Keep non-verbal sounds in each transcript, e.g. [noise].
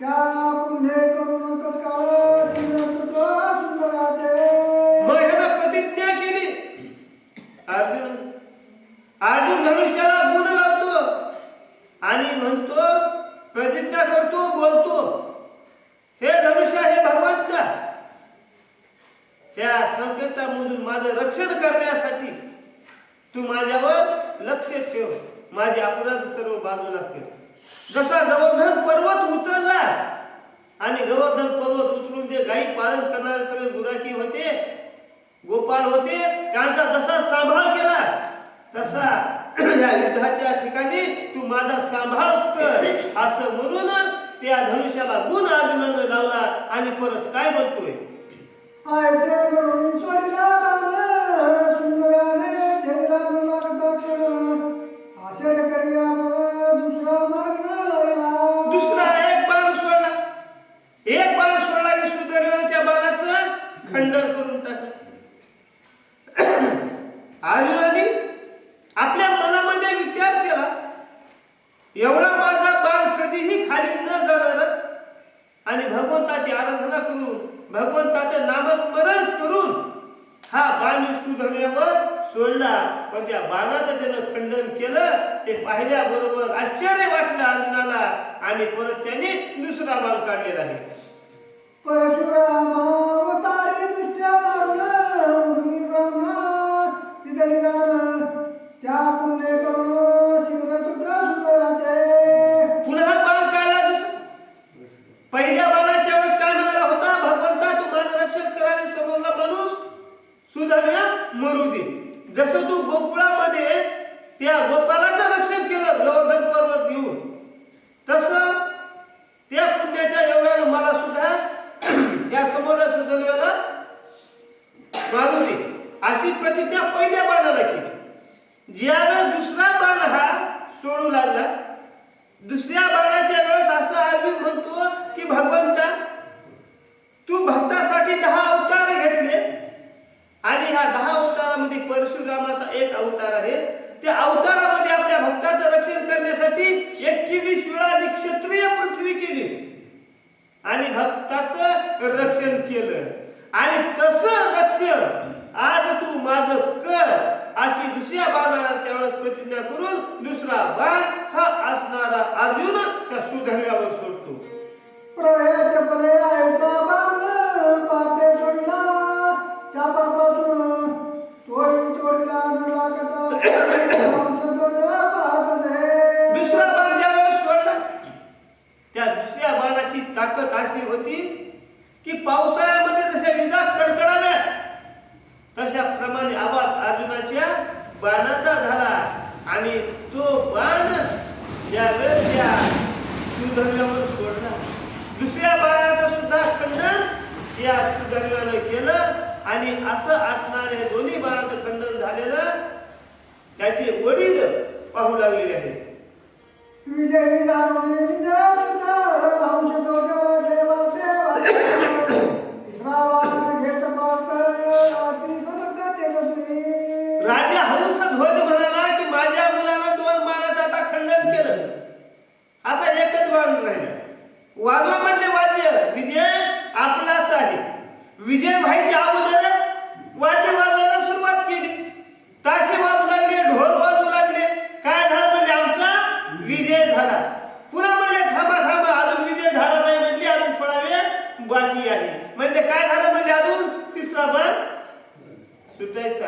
त्या करून प्रतिज्ञा केली लावतो आणि म्हणतो प्रतिज्ञा करतो बोलतो. हे हे संकटामधून माझं रक्षण करण्यासाठी तू माझ्यावर लक्ष ठेव. माझे अपराध सर्व बाजूला ठेव जसा गोवर्धन पर्वत उचललास आणि गोवर्धन पर्वत उचलून जे गायी पालन करणारे सगळे गुराखी होते गोपाल होते त्यांचा जसा सांभाळ केलास तसा [clears throat] या युद्धाच्या ठिकाणी तू माझा सांभाळ कर. असं म्हणून त्या धनुष्याला गुण अर्जुनानं लावला आणि परत काय बोलतोय? अर्जुनाने आपल्या मनामध्ये विचार केला एवढा माझा बाण कधीही खाली न जाणार. आणि भगवंताची आराधना करून भगवंताचं नामस्मरण करून हा बाण सुधरण्यावर सोडला. पण त्या बाणाचं त्यानं खंडन केलं ते पाहिल्याबरोबर आश्चर्य वाटलं अर्जुनाला आणि परत त्याने दुसरा बाण काढलेला आहे. परशुरामा तिथली जाण त्या पुण्य करून शीघ्र तुकडा सुंदराचे पुन्हा बाण काढला पहिल्या बाणाच्या वेळेस काय म्हणाला होता? भगवंता तू माझं रक्षण कर समोरला माणूस सुधारण्या मरू दे. जसं तू गोकुळामध्ये त्या गोपालाचं रक्षण केलं गोवर्धन पर्वत घेऊन तसं त्या पुण्याच्या योगानं मला सुद्धा त्या समोरच्या सुधारण्याला मारू दे अशी प्रतिज्ञा पहिल्या बाणाला केली. ज्यावेळेस दुसरा बाण हा सोडू लागला दुसऱ्या बाणाच्या वेळेस असा अर्जुन म्हणतो की भगवंता तू भक्तासाठी दहा अवतार घेतलेस आणि ह्या दहा अवतारामध्ये परशुरामाचा एक अवतार आहे. त्या अवतारामध्ये आपल्या भक्ताचं रक्षण करण्यासाठी एकवीस वेळा निक्षत्रिय पृथ्वी केलीस आणि भक्ताचं रक्षण केलं. आणि तसं रक्षण आज तू माझं कर अशी दुसऱ्या बाणाच्या वेळेस प्रतिज्ञा करून दुसरा बाण हा असणारा अर्जुन त्या सुधन्यावर सोडतो. प्रयाच्या पले आयसा बाण पाते सोडिला चापापासून तोही तोडिला न लागता. दुसरा बाण ज्या वेळेस सोडला त्या दुसऱ्या बाणाची ताकद अशी होती की पावसाळ्यामध्ये जशा विजा कडकडाव्या तशा प्रमाणे आवाज अर्जुनाच्या बाणाचा झाला. आणि तो बाण ज्या रथ्या त्या सोडला दुसऱ्या बाणाचं सुद्धा खंडन या सुधर्यानं केलं आणि असं असणारे हे दोन्ही बाणाचं खंडन झालेलं त्याचे वडील पाहू लागलेले आहेत. विजयी जाणून वाजवा म्हटले वाद्य. विजय आपलाच आहे. विजय व्हायच्या अगोदरच वाद्य वाजवायला सुरुवात केली. ताशे वाजू लागले ढोल वाजू लागले. काय झालं म्हणजे आमचा विजय झाला. पुन्हा म्हणले थांबा थांबा अजून विजय झाला नाही म्हणले. अजून थोडा वेळ बाकी आहे. म्हणले काय झालं म्हणजे अजून तिसरा बाण सुटायचा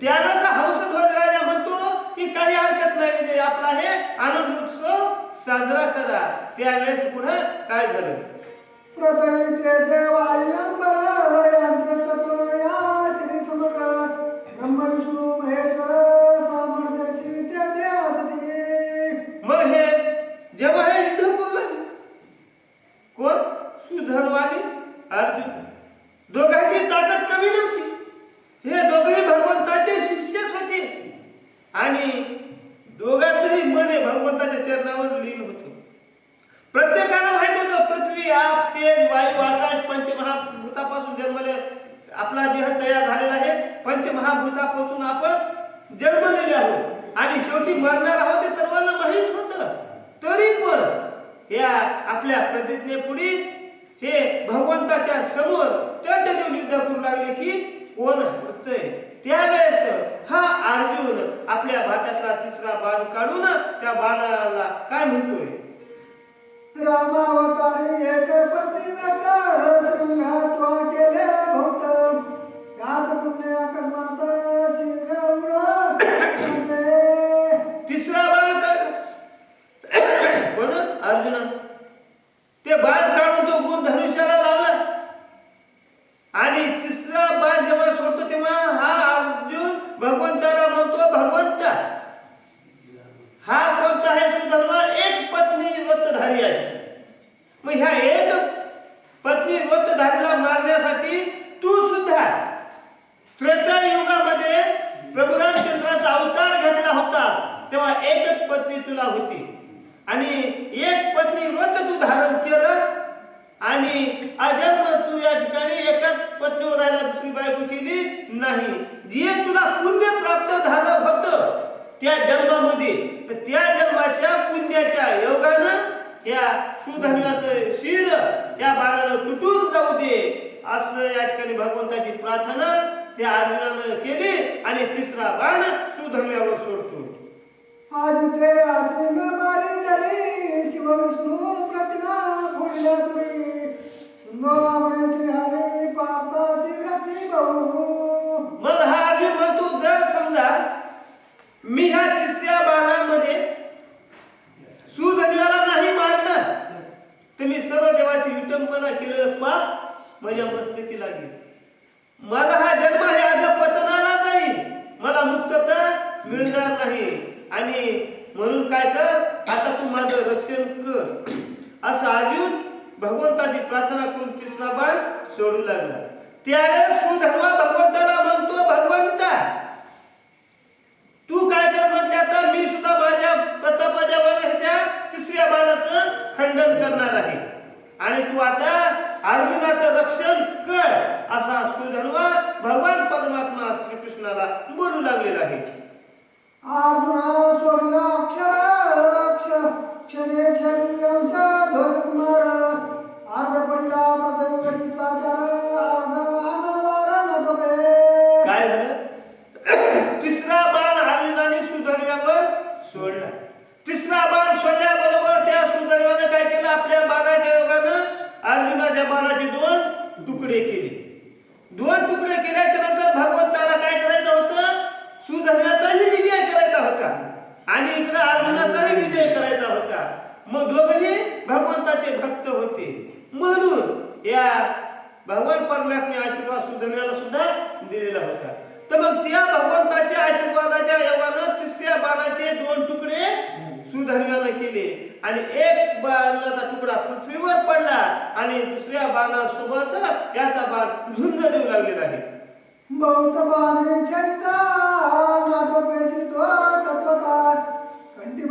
त्यावेळेस हा राजा म्हणतो की काही हरकत नाही विजय आपला हे आनंद उत्सव साजरा करा. त्यावेळेस पुढे काय झालं? प्रथमी तेजे यांचे सत्व या श्री समग्र ब्रह्म विष्णू महेश्वर सामर्थ्याची ते ते असती मग हे जेव्हा हे युद्ध करू लागले कोण सुधनवाणी अर्जुन दोघांची ताकद कमी नव्हती हे दोघही भगवंताचे शिष्यच होते आणि दोघांचंही मन हे भगवंताच्या चरणावर लीन होतं प्रत्येकाला माहीत होतं पृथ्वी आप तेज वायू आकाश पंचमहाभूतापासून जन्मले. आपला देह तयार झालेला आहे. पंचमहाभूतापासून आपण जन्मलेले आहोत. आणि शेवटी मरणार आहोत हे सर्वांना माहीत होतं. तरी पण या आपल्या प्रतिज्ञेपुढे हे भगवंताच्या समोर तट देऊन युद्ध करू लागले की कोण हरतय? त्यावेळेस हा अर्जुन आपल्या भात्यातला तिसरा बाण काढून जे तुला पुण्य प्राप्त झालं होतं त्या जन्मामध्ये त्या जन्माच्या पुण्याच्या योगानं या सुधन्याचं शिर त्या बाणानं तुटून जाऊ दे. असं या ठिकाणी भगवंताची प्रार्थना त्या अर्जुनानं केली आणि तिसरा बाण सुधन्यावर सोडतो. आज ते आसीन बारी झाले. शिव विष्णू प्रतिमा फोडल्या पुरी सुंदर श्री हरे पापा श्री भाऊ. मग हा आधी म्हणतो जर समजा मी ह्या तिसऱ्या बाणामध्ये सुधन्याला नाही मारलं तर मी सर्व देवाची विटंबना केलेलं पाप माझ्या मस्तकी लागेल. माझा हा जन्म हे अधपतनाला जाईल. मला मुक्तता मिळणार नाही. आणि म्हणून काय कर आता तू माझं रक्षण कर. असं अर्जुन भगवंताची प्रार्थना करून तिसरा बाण सोडू लागला. त्यावेळेस सुधर्मा भगवंताला म्हणतो भगवंता तुकडे केले. दोन तुकडे केल्याच्यानंतर भगवंताला काय करायचं होतं? सुधर्माचाही विजय करायचा होता. आणि इकडे अर्जुनाचाही विजय करायचा होता. मग दोघही भगवंताचे भक्त होते. म्हणून या भगवान परमात्मे आशीर्वाद सुधर्म्याला सुद्धा दिलेला होता. तर मग त्या भगवंताच्या आशीर्वादाच्या योगानं तिसऱ्या बाणाचे दोन तुकडे सुधन्यानं केले. आणि एक बाणाचा तुकडा पृथ्वीवर पडला आणि दुसऱ्या बाणासोबत याचा बाण झुंज देऊ लागलेला आहे. बौद्ध बाणे चैता नाटोपेची तो तत्वता कंठी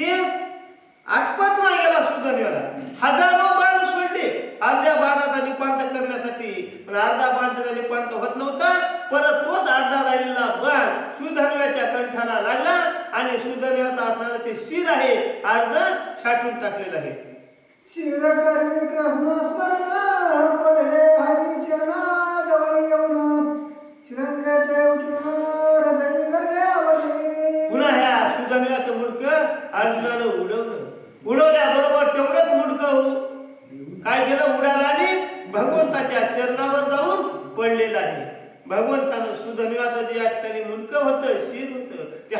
ते आठपाच नाही गेला सुजन्याला हजारो बाण सोडले. अर्ध्या बाणाचा निपांत करण्यासाठी. पण अर्धा बाण त्याचा निपांत होत नव्हता. परत तोच अर्धा राहिलेला बाण सुधनव्याच्या कंठाला लागला आणि सुधनव्याचा असणारा ते शिर आहे अर्ध छाटून टाकलेलं आहे. शिर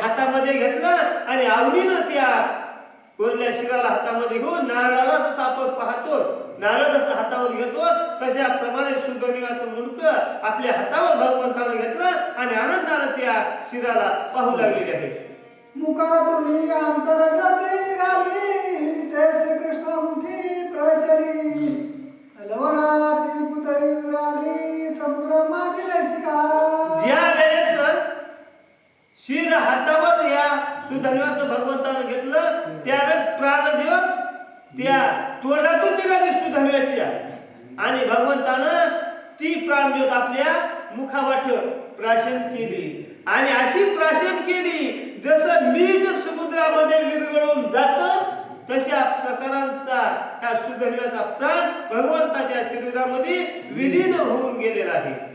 हातामध्ये घेतलं आणि आवडीनं त्या कोरल्या शिराला हातामध्ये घेऊन नारळाला जसं आपण पाहतो नारळ जसं हातावर घेतो तशा प्रमाणे सुधन्वाचं मुंडकं आपल्या हातावर भगवंतानं घेतलं आणि आनंदानं त्या शिराला पाहू लागलेले आहे. मुखातून अंतराचा आणि भगवंतानं ती प्राणज्योत आपल्या मुखावाट प्राशन केली. आणि अशी प्राशन केली जसं मीठ समुद्रामध्ये विरघळून जात तशा प्रकारांचा ह्या सुदैवाचा प्राण भगवंताच्या शरीरामध्ये विलीन होऊन गेलेला आहे.